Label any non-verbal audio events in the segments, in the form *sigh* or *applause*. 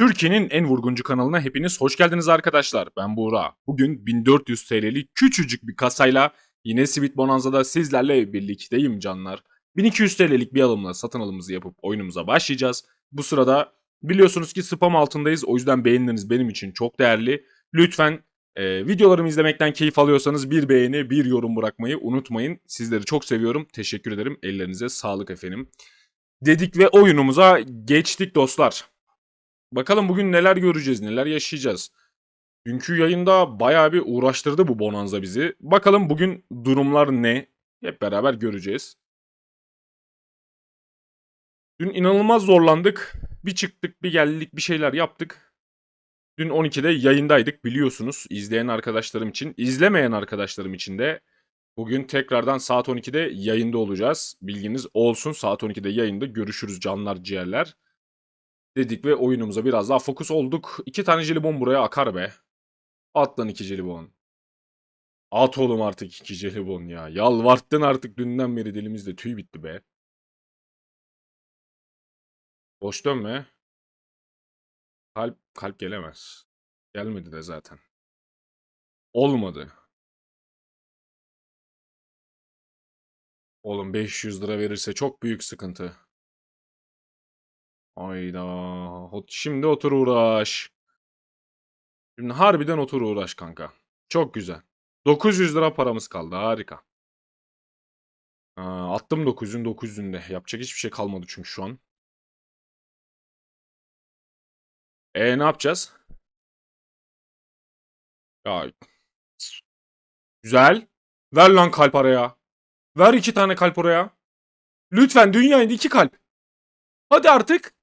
Türkiye'nin en vurguncu kanalına hepiniz hoş geldiniz arkadaşlar. Ben Buğra. Bugün 1400 TL'lik küçücük bir kasayla yine Sweet Bonanza'da sizlerle birlikteyim canlar. 1200 TL'lik bir alımla satın alımımızı yapıp oyunumuza başlayacağız. Bu sırada biliyorsunuz ki spam altındayız. O yüzden beğenileriniz benim için çok değerli. Lütfen e, videolarımı izlemekten keyif alıyorsanız bir beğeni, bir yorum bırakmayı unutmayın. Sizleri çok seviyorum. Teşekkür ederim. Ellerinize sağlık efendim. Dedik ve oyunumuza geçtik dostlar. Bakalım bugün neler göreceğiz, neler yaşayacağız. Dünkü yayında bayağı bir uğraştırdı bu bonanza bizi. Bakalım bugün durumlar ne? Hep beraber göreceğiz. Dün inanılmaz zorlandık. Bir çıktık, bir geldik, bir şeyler yaptık. Dün 12'de yayındaydık biliyorsunuz izleyen arkadaşlarım için. izlemeyen arkadaşlarım için de bugün tekrardan saat 12'de yayında olacağız. Bilginiz olsun saat 12'de yayında görüşürüz canlar ciğerler dedik ve oyunumuza biraz daha fokus olduk. İki tane jelibon buraya akar be. At lan iki jelibon. At oğlum artık iki jelibon ya. Yalvarttın artık dünden beri dilimizde tüy bitti be. Boş dönme. Kalp, kalp gelemez. Gelmedi de zaten. Olmadı. Oğlum 500 lira verirse çok büyük sıkıntı. Hayda. Şimdi otur uğraş. Şimdi harbiden otur uğraş kanka. Çok güzel. 900 lira paramız kaldı. Harika. Aa, attım 900'ün 900'ünde. Yapacak hiçbir şey kalmadı çünkü şu an. E ne yapacağız? Ya. Güzel. Ver lan kalp araya. Ver iki tane kalp oraya. Lütfen dünyaydı iki kalp. Hadi artık.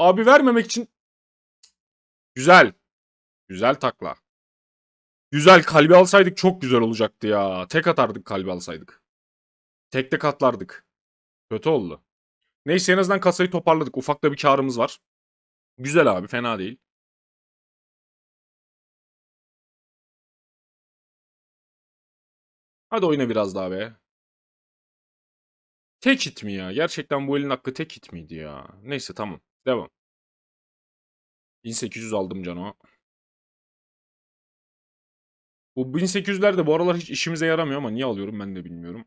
Abi vermemek için. Güzel. Güzel takla. Güzel kalbi alsaydık çok güzel olacaktı ya. Tek atardık kalbi alsaydık. Tek tek atlardık. Kötü oldu. Neyse en azından kasayı toparladık. Ufakta bir karımız var. Güzel abi fena değil. Hadi oyna biraz daha be. Tek hit mi ya? Gerçekten bu elin hakkı tek hit miydi ya? Neyse tamam. Devam. 1800 aldım cano. Bu 1800'ler de bu aralar hiç işimize yaramıyor ama niye alıyorum ben de bilmiyorum.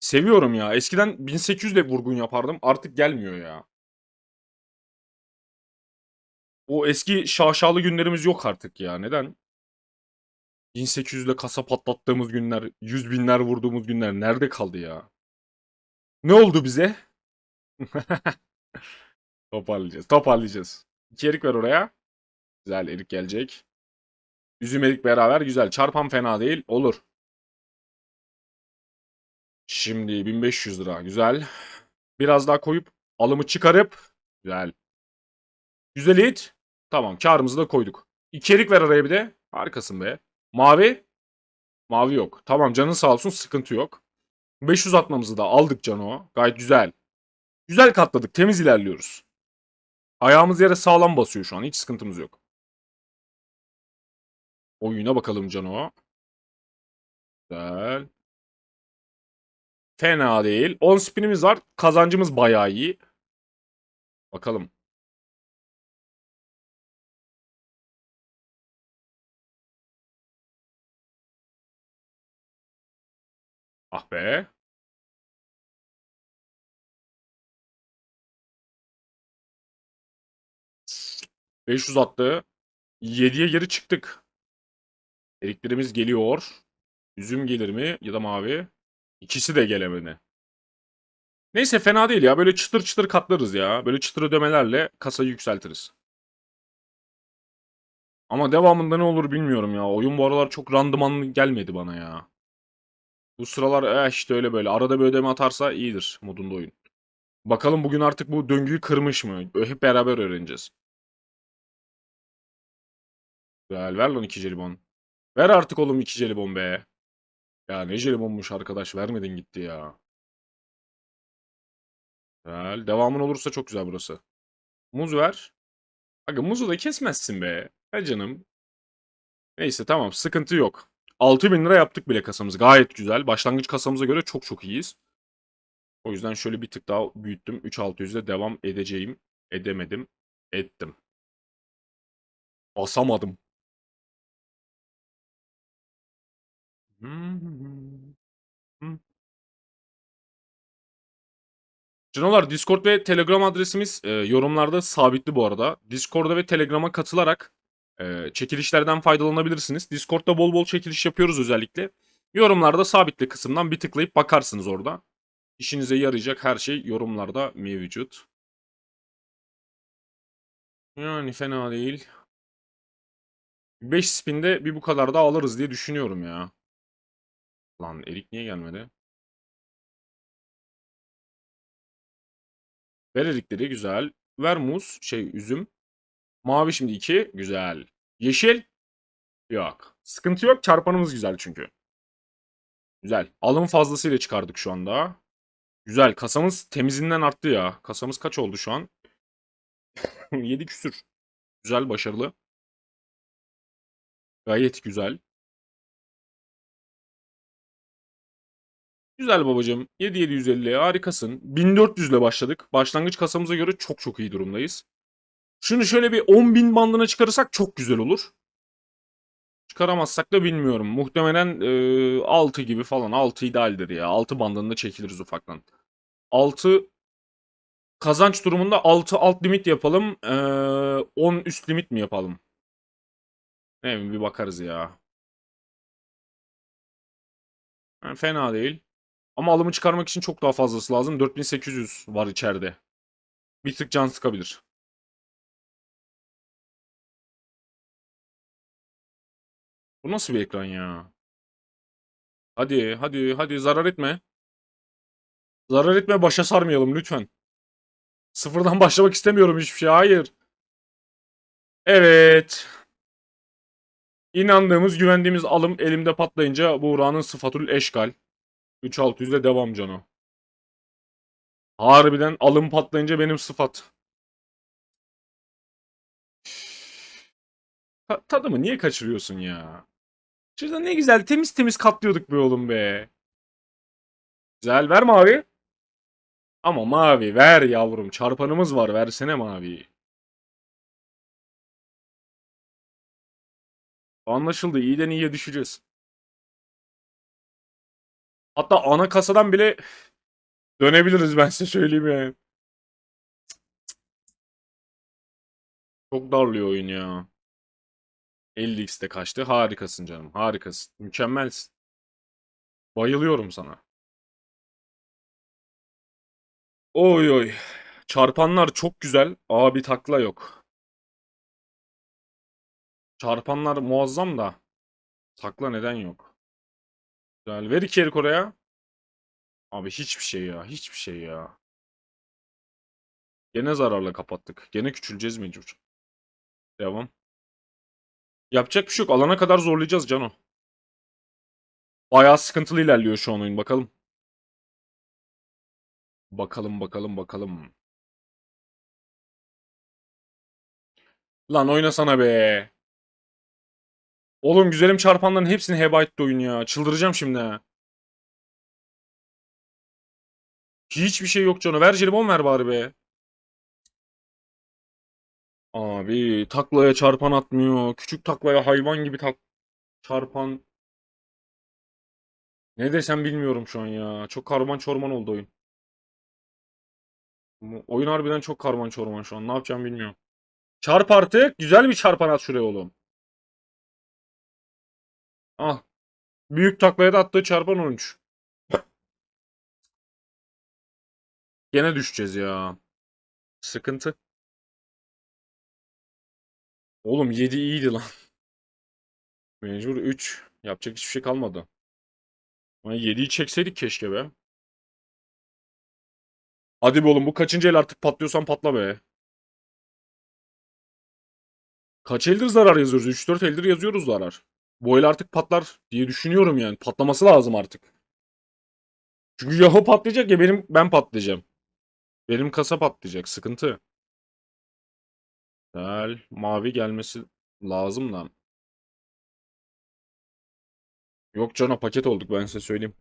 Seviyorum ya. Eskiden 1800 de vurgun yapardım. Artık gelmiyor ya. O eski şaşalı günlerimiz yok artık ya. Neden? 1800'de kasa patlattığımız günler, 100 binler vurduğumuz günler nerede kaldı ya? Ne oldu bize? *laughs* Toparlayacağız. Toparlayacağız. İki erik ver oraya. Güzel erik gelecek. Üzüm erik beraber güzel. Çarpan fena değil. Olur. Şimdi 1500 lira. Güzel. Biraz daha koyup alımı çıkarıp. Güzel. Güzel it. Tamam karımızı da koyduk. İki ver araya bir de. Harikasın be. Mavi. Mavi yok. Tamam canın sağ olsun sıkıntı yok. 500 atmamızı da aldık Cano. Gayet güzel. Güzel katladık. Temiz ilerliyoruz. Ayağımız yere sağlam basıyor şu an. Hiç sıkıntımız yok. Oyuna bakalım Cano. Güzel. Fena değil. 10 spinimiz var. Kazancımız bayağı iyi. Bakalım. Ah be. ...500 attı. 7'ye geri çıktık. Eriklerimiz geliyor. Üzüm gelir mi ya da mavi? İkisi de gelemedi. Neyse fena değil ya. Böyle çıtır çıtır katlarız ya. Böyle çıtır ödemelerle kasayı yükseltiriz. Ama devamında ne olur bilmiyorum ya. Oyun bu aralar çok randımanlı gelmedi bana ya. Bu sıralar eh işte öyle böyle. Arada bir ödeme atarsa iyidir modunda oyun. Bakalım bugün artık bu döngüyü kırmış mı? Hep beraber öğreneceğiz. Güzel ver lan iki jelibon. Ver artık oğlum iki jelibon be. Ya ne jelibonmuş arkadaş vermedin gitti ya. Güzel. Devamın olursa çok güzel burası. Muz ver. Aga muzu da kesmezsin be. He canım. Neyse tamam sıkıntı yok. 6000 lira yaptık bile kasamızı. Gayet güzel. Başlangıç kasamıza göre çok çok iyiyiz. O yüzden şöyle bir tık daha büyüttüm. 3600'de devam edeceğim. Edemedim. Ettim. Basamadım. Canolar Discord ve Telegram adresimiz e, yorumlarda sabitli bu arada. Discord'a ve Telegram'a katılarak e, çekilişlerden faydalanabilirsiniz. Discord'da bol bol çekiliş yapıyoruz özellikle. Yorumlarda sabitli kısımdan bir tıklayıp bakarsınız orada. İşinize yarayacak her şey yorumlarda mevcut. Yani fena değil. 5 spinde bir bu kadar da alırız diye düşünüyorum ya. Lan Erik niye gelmedi? Ver erikleri güzel. Ver muz şey üzüm. Mavi şimdi 2 güzel. Yeşil yok. Sıkıntı yok çarpanımız güzel çünkü. Güzel. Alım fazlasıyla çıkardık şu anda. Güzel. Kasamız temizinden arttı ya. Kasamız kaç oldu şu an? *laughs* 7 küsür. Güzel başarılı. Gayet güzel. Güzel babacığım. 7750 harikasın. 1400 ile başladık. Başlangıç kasamıza göre çok çok iyi durumdayız. Şunu şöyle bir 10.000 bandına çıkarırsak çok güzel olur. Çıkaramazsak da bilmiyorum. Muhtemelen e, 6 gibi falan. 6 idealdir ya. 6 bandında çekiliriz ufaktan. 6 kazanç durumunda 6 alt limit yapalım. E, 10 üst limit mi yapalım? Ne bir bakarız ya. Ha, fena değil. Ama alımı çıkarmak için çok daha fazlası lazım. 4800 var içeride. Bir tık can sıkabilir. Bu nasıl bir ekran ya? Hadi, hadi, hadi zarar etme. Zarar etme, başa sarmayalım lütfen. Sıfırdan *laughs* başlamak istemiyorum hiçbir şey. Hayır. Evet. İnandığımız, güvendiğimiz alım elimde patlayınca Buğra'nın sıfatül eşkal. 3600 ile devam cano. Harbiden alım patlayınca benim sıfat. Ta- tadımı niye kaçırıyorsun ya? Şurada ne güzel temiz temiz katlıyorduk be oğlum be. Güzel ver mavi. Ama mavi ver yavrum. Çarpanımız var versene mavi. Anlaşıldı. İyiden iyiye düşeceğiz. Hatta ana kasadan bile dönebiliriz ben size söyleyeyim yani. Çok darlıyor oyun ya. 50x'te kaçtı. Harikasın canım. Harikasın. Mükemmelsin. Bayılıyorum sana. Oy oy. Çarpanlar çok güzel. Abi takla yok. Çarpanlar muazzam da. Takla neden yok? Güzel. Ver iki erik oraya. Abi hiçbir şey ya. Hiçbir şey ya. Gene zararla kapattık. Gene küçüleceğiz mecbur. Devam. Yapacak bir şey yok. Alana kadar zorlayacağız Cano. Bayağı sıkıntılı ilerliyor şu an oyun. Bakalım. Bakalım bakalım bakalım. Lan oynasana be. Oğlum güzelim çarpanların hepsini heba etti oyun ya. Çıldıracağım şimdi ha. Hiçbir şey yok Cano. Ver jelibon ver bari be. Abi taklaya çarpan atmıyor. Küçük taklaya hayvan gibi tak çarpan. Ne desem bilmiyorum şu an ya. Çok karman çorman oldu oyun. Oyun harbiden çok karman çorman şu an. Ne yapacağım bilmiyorum. Çarp artık. Güzel bir çarpan at şuraya oğlum. Ah. Büyük taklaya da attığı çarpan 13. Gene düşeceğiz ya. Sıkıntı. Oğlum 7 iyiydi lan. Mecbur 3. Yapacak hiçbir şey kalmadı. Ama 7'yi çekseydik keşke be. Hadi be oğlum bu kaçıncı el artık patlıyorsan patla be. Kaç eldir zarar yazıyoruz? 3-4 eldir yazıyoruz zarar. El artık patlar diye düşünüyorum yani. Patlaması lazım artık. Çünkü ya o patlayacak ya benim ben patlayacağım. Benim kasa patlayacak. Sıkıntı. Güzel. Mavi gelmesi lazım da. Yok cana paket olduk ben size söyleyeyim.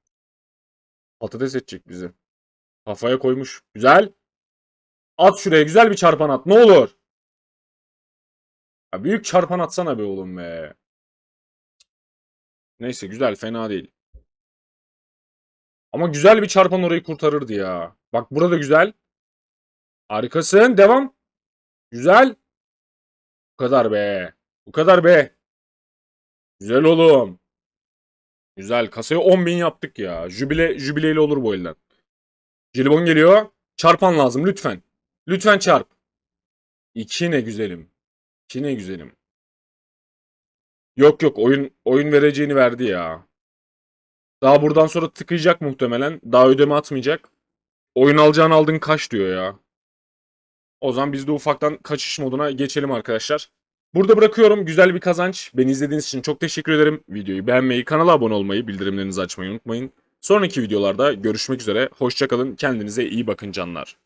Patates edecek bizi. Kafaya koymuş. Güzel. At şuraya güzel bir çarpan at. Ne olur. Ya büyük çarpan atsana be oğlum be. Neyse güzel fena değil. Ama güzel bir çarpan orayı kurtarırdı ya. Bak burada güzel. Harikasın. Devam. Güzel. Bu kadar be. Bu kadar be. Güzel oğlum. Güzel. Kasayı 10.000 yaptık ya. Jübile, jübileyle olur bu elden. Jelibon geliyor. Çarpan lazım lütfen. Lütfen çarp. İki ne güzelim. İki ne güzelim. Yok yok oyun oyun vereceğini verdi ya. Daha buradan sonra tıkayacak muhtemelen. Daha ödeme atmayacak. Oyun alacağını aldın kaç diyor ya. O zaman biz de ufaktan kaçış moduna geçelim arkadaşlar. Burada bırakıyorum. Güzel bir kazanç. Beni izlediğiniz için çok teşekkür ederim. Videoyu beğenmeyi, kanala abone olmayı, bildirimlerinizi açmayı unutmayın. Sonraki videolarda görüşmek üzere. Hoşçakalın. Kendinize iyi bakın canlar.